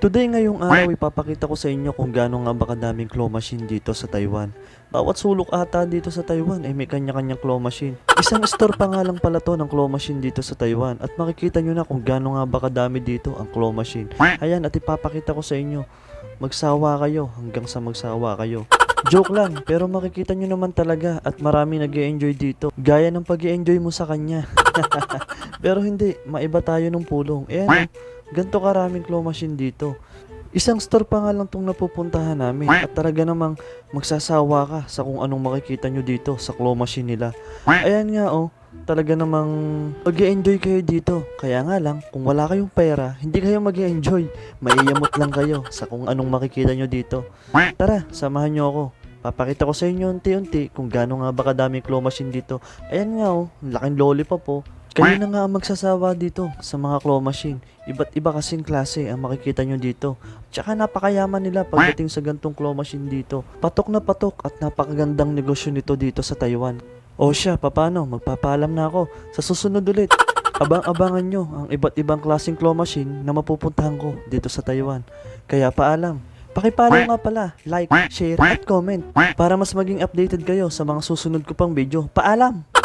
Today ngayong araw ipapakita ko sa inyo kung gaano nga ba kadaming claw machine dito sa Taiwan. Bawat sulok ata dito sa Taiwan ay may kanya-kanyang claw machine. Isang store pa nga lang pala to ng claw machine dito sa Taiwan at makikita nyo na kung gaano nga ba kadami dito ang claw machine. Ayan at ipapakita ko sa inyo. Magsawa kayo hanggang sa magsawa kayo. Joke lang, pero makikita nyo naman talaga at marami nag enjoy dito. Gaya ng pag enjoy mo sa kanya. pero hindi, maiba tayo ng pulong. Ayan, ganito karaming claw machine dito. Isang store pa nga lang tong napupuntahan namin at talaga namang magsasawa ka sa kung anong makikita nyo dito sa claw machine nila. Ayan nga oh, talaga namang mag enjoy kayo dito. Kaya nga lang, kung wala kayong pera, hindi kayo mag enjoy Maiyamot lang kayo sa kung anong makikita nyo dito. Tara, samahan nyo ako. Papakita ko sa inyo unti-unti kung gaano nga ba kadaming claw machine dito. Ayan nga oh, laking lollipop oh. Kayo na nga ang magsasawa dito sa mga claw machine. Iba't iba kasing klase ang makikita nyo dito. Tsaka napakayaman nila pagdating sa gantong claw machine dito. Patok na patok at napakagandang negosyo nito dito sa Taiwan. O siya, papano? Magpapaalam na ako. Sa susunod ulit. Abang-abangan nyo ang iba't ibang klaseng claw machine na mapupuntahan ko dito sa Taiwan. Kaya paalam. Pakipalo nga pala, like, share, at comment para mas maging updated kayo sa mga susunod ko pang video. Paalam!